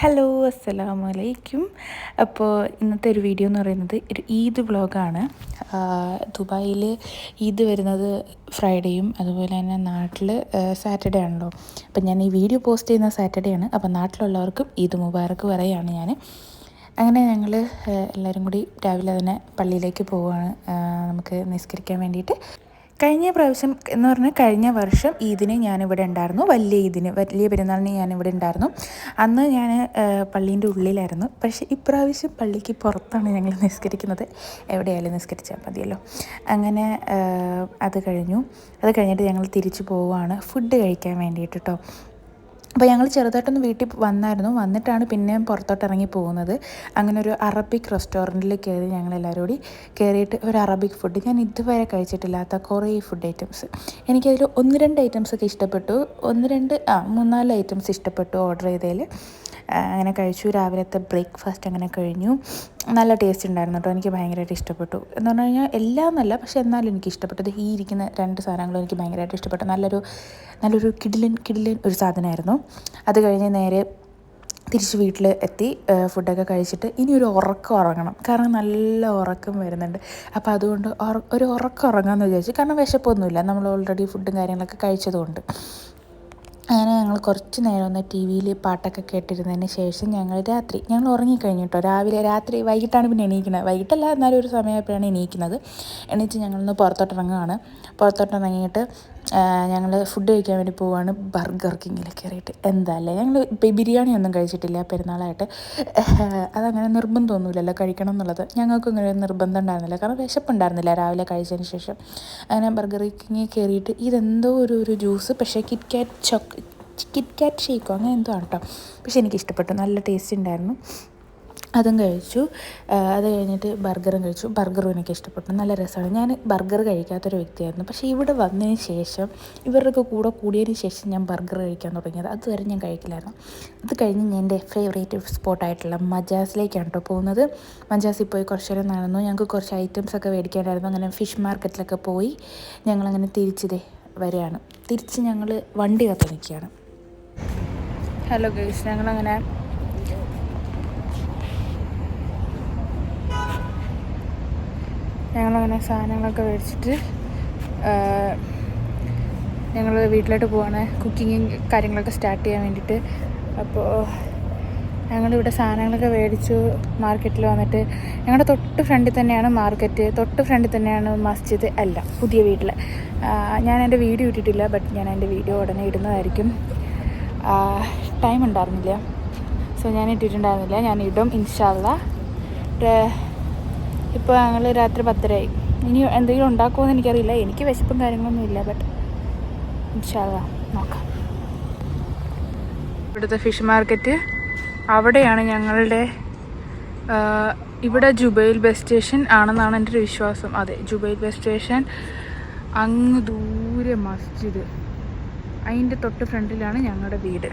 Hello അസ്സലാമു അലൈക്കും അപ്പോൾ ഇന്നത്തെ ഒരു വീഡിയോ എന്ന് പറയുന്നത് ഒരു ഈദ് വ്ളോഗാണ് ദുബായിൽ ഈദ് വരുന്നത് ഫ്രൈഡേയും അതുപോലെ തന്നെ നാട്ടിൽ സാറ്റർഡേ ആണല്ലോ. അപ്പം ഞാൻ ഈ വീഡിയോ പോസ്റ്റ് ചെയ്യുന്ന സാറ്റർഡേ ആണ്. അപ്പം നാട്ടിലുള്ളവർക്കും ഈദ് മുബാറക്ക് പറയുകയാണ് ഞാൻ അങ്ങനെ ഞങ്ങൾ എല്ലാവരും കൂടി രാവിലെ തന്നെ പള്ളിയിലേക്ക് പോവുകയാണ് നമുക്ക് നിസ്കരിക്കാൻ വേണ്ടിയിട്ട്. കഴിഞ്ഞ പ്രാവശ്യം എന്ന് പറഞ്ഞാൽ കഴിഞ്ഞ വർഷം ഈദിന് ഞാനിവിടെ ഉണ്ടായിരുന്നു. വലിയ ഈദിന് വലിയ പെരുന്നാളിന് ഞാനിവിടെ ഉണ്ടായിരുന്നു. അന്ന് ഞാൻ പള്ളീന്റെ ഉള്ളിലായിരുന്നു. പക്ഷേ ഇപ്രാവശ്യം പള്ളിക്ക് പുറത്താണ് ഞങ്ങൾ നിസ്കരിക്കുന്നത്. എവിടെയായാലും നിസ്കരിച്ചാൽ മതിയല്ലോ. അങ്ങനെ അത് കഴിഞ്ഞു. അത് കഴിഞ്ഞിട്ട് ഞങ്ങൾ തിരിച്ചു പോവുകയാണ്. ഫുഡ് കഴിക്കാൻ വേണ്ടിയിട്ട് കേട്ടോ അപ്പോൾ ഞങ്ങൾ ചെറുതായിട്ടൊന്ന് വീട്ടിൽ വന്നായിരുന്നു. വന്നിട്ടാണ് പിന്നെ പുറത്തോട്ട് ഇറങ്ങി പോകുന്നത്. അങ്ങനെ ഒരു അറബിക് റെസ്റ്റോറന്റിൽ കയറി ഞങ്ങൾ എല്ലാവരും കൂടി കയറിയിട്ട് ഒരു അറബിക് ഫുഡ് ഞാൻ ഇതുവരെ കഴിച്ചിട്ടില്ലാത്ത കുറേ ഫുഡ് ഐറ്റംസ് എനിക്കതിൽ ഒന്ന് രണ്ട് ഐറ്റംസ് ഒക്കെ ഇഷ്ടപ്പെട്ടു. ഒന്ന് രണ്ട് ആ മൂന്നാൽ ഐറ്റംസ് ഇഷ്ടപ്പെട്ടു ഓർഡർ ചെയ്തതിൽ. അങ്ങനെ കഴിച്ചു. രാവിലത്തെ ബ്രേക്ക്ഫാസ്റ്റ് അങ്ങനെ കഴിഞ്ഞു. നല്ല ടേസ്റ്റ് ഉണ്ടായിരുന്നു കേട്ടോ. എനിക്ക് ഭയങ്കരമായിട്ട് ഇഷ്ടപ്പെട്ടു. എന്ന് പറഞ്ഞു കഴിഞ്ഞാൽ എല്ലാം നല്ല പക്ഷേ എന്നാലും എനിക്ക് ഇഷ്ടപ്പെട്ടത് ഈ ഇരിക്കുന്ന രണ്ട് സാധനങ്ങളും എനിക്ക് ഭയങ്കരമായിട്ട് ഇഷ്ടപ്പെട്ടു. നല്ലൊരു നല്ലൊരു കിഡിലിൻ കിഡിലിൻ ഒരു സാധനമായിരുന്നു. അത് കഴിഞ്ഞ് നേരെ തിരിച്ച് വീട്ടിൽ എത്തി ഫുഡൊക്കെ കഴിച്ചിട്ട് ഇനി ഒരു ഉറക്കം ഉറങ്ങണം. കാരണം നല്ല ഉറക്കം വരുന്നുണ്ട്. അപ്പോൾ അതുകൊണ്ട് ഒരു ഉറക്കം ഉറങ്ങാമെന്ന് വിചാരിച്ചു. കാരണം വിശപ്പൊന്നുമില്ല. നമ്മൾ ഓൾറെഡി ഫുഡും കാര്യങ്ങളൊക്കെ കഴിച്ചതുകൊണ്ട്. അങ്ങനെ ഞങ്ങൾ കുറച്ച് നേരം ഒന്ന് ടി വിയിൽ പാട്ടൊക്കെ കേട്ടിരുന്നതിന് ശേഷം ഞങ്ങൾ രാത്രി ഞങ്ങൾ ഉറങ്ങിക്കഴിഞ്ഞു കേട്ടോ രാവിലെ രാത്രി വൈകിട്ടാണ് പിന്നെ എണീക്കുന്നത്. വൈകിട്ടല്ല എന്നാലും ഒരു സമയമായപ്പോഴാണ് എണീക്കുന്നത്. എണീച്ച് ഞങ്ങളൊന്ന് പുറത്തോട്ടിറങ്ങുകയാണ് പുറത്തോട്ടിറങ്ങിയിട്ട് ഞങ്ങൾ ഫുഡ് കഴിക്കാൻ വേണ്ടി പോവുകയാണ് ബർഗർ കിങ്ങിൽ കയറിയിട്ട് എന്താ അല്ലേ? ഞങ്ങൾ ബിരിയാണി ഒന്നും കഴിച്ചിട്ടില്ല പെരുന്നാളായിട്ട്. അതങ്ങനെ നിർബന്ധമൊന്നുമില്ലല്ലോ കഴിക്കണം എന്നുള്ളത്. ഞങ്ങൾക്കും ഇങ്ങനെ നിർബന്ധം ഉണ്ടായിരുന്നില്ല. കാരണം വിശപ്പുണ്ടായിരുന്നില്ല രാവിലെ കഴിച്ചതിന് ശേഷം. അങ്ങനെ ബർഗർ കിങ്ങിൽ കയറിയിട്ട് ഇതെന്തോ ഒരു ഒരു ജ്യൂസ് പക്ഷേ കിറ്റ്കാറ്റ് ചോക്ക് കിറ്റ്കാറ്റ് ഷേക്കോ അങ്ങനെ എന്തോ ആണ് കേട്ടോ പക്ഷേ എനിക്ക് ഇഷ്ടപ്പെട്ടു നല്ല ടേസ്റ്റ് ഉണ്ടായിരുന്നു. അതും കഴിച്ചു. അത് കഴിഞ്ഞിട്ട് ബർഗറും കഴിച്ചു. ബർഗറും എനിക്ക് ഇഷ്ടപ്പെട്ടു. നല്ല രസമാണ്. ഞാൻ ബർഗർ കഴിക്കാത്തൊരു വ്യക്തിയായിരുന്നു. പക്ഷേ ഇവിടെ വന്നതിന് ശേഷം ഇവരുടെയൊക്കെ കൂടെ കൂടിയതിന് ശേഷം ഞാൻ ബർഗർ കഴിക്കാൻ തുടങ്ങിയത്. അതുവരെ ഞാൻ കഴിക്കില്ലായിരുന്നു. അത് കഴിഞ്ഞ് ഞാൻ എന്റെ ഫേവറേറ്റ് സ്പോട്ടായിട്ടുള്ള മജാസിലേക്കാണ് കേട്ടോ പോകുന്നത്. മജാസിൽ പോയി കുറച്ച് നേരം നടന്നു. ഞങ്ങൾക്ക് കുറച്ച് ഐറ്റംസ് ഒക്കെ മേടിക്കാനായിരുന്നു. അങ്ങനെ ഫിഷ് മാർക്കറ്റിലൊക്കെ പോയി ഞങ്ങളങ്ങനെ തിരിച്ചതേ വരികയാണ്. തിരിച്ച് ഞങ്ങൾ വണ്ടി കത്ത് നിൽക്കുകയാണ്. ഹലോ ഗേസ് ഞങ്ങളങ്ങനെ ഞങ്ങളങ്ങനെ സാധനങ്ങളൊക്കെ മേടിച്ചിട്ട് ഞങ്ങൾ വീട്ടിലോട്ട് പോവാണ്. കുക്കിങ്ങും കാര്യങ്ങളൊക്കെ സ്റ്റാർട്ട് ചെയ്യാൻ വേണ്ടിയിട്ട്. അപ്പോൾ ഞങ്ങളിവിടെ സാധനങ്ങളൊക്കെ മേടിച്ചു മാർക്കറ്റിൽ വന്നിട്ട് ഞങ്ങളുടെ തൊട്ട് ഫ്രണ്ടിൽ തന്നെയാണ് മാർക്കറ്റ്. തൊട്ട് ഫ്രണ്ടിൽ തന്നെയാണ് മസ്ജിദ് അല്ല പുതിയ വീട്ടിൽ ഞാൻ എന്റെ വീഡിയോ ഇട്ടിട്ടില്ല ബട്ട് ഞാൻ എന്റെ വീഡിയോ ഉടനെ ഇടുന്നതായിരിക്കും. ടൈം ഉണ്ടായിരുന്നില്ല. സോ ഞാൻ ഇട്ടിട്ടുണ്ടായിരുന്നില്ല. ഞാൻ ഇടും ഇൻഷാല്ല ഇപ്പോൾ ഞങ്ങൾ രാത്രി പത്തരയായി. ഇനി എന്തെങ്കിലും ഉണ്ടാക്കുമെന്ന് എനിക്കറിയില്ല. എനിക്ക് വിശപ്പും കാര്യങ്ങളൊന്നും ഇല്ല ബട്ട് ഇൻഷാല്ല നോക്കാം. ഇവിടുത്തെ ഫിഷ് മാർക്കറ്റ് അവിടെയാണ് ഞങ്ങളുടെ ഇവിടെ ജുബൈൽ ബസ് സ്റ്റേഷൻ ആണെന്നാണ് എന്റെ ഒരു വിശ്വാസം. അതെ ജുബൈൽ ബസ് സ്റ്റേഷൻ അങ്ങ് ദൂരെ മസ്ജിദ്. അതിന്റെ തൊട്ട് ഫ്രണ്ടിലാണ് ഞങ്ങളുടെ വീട്.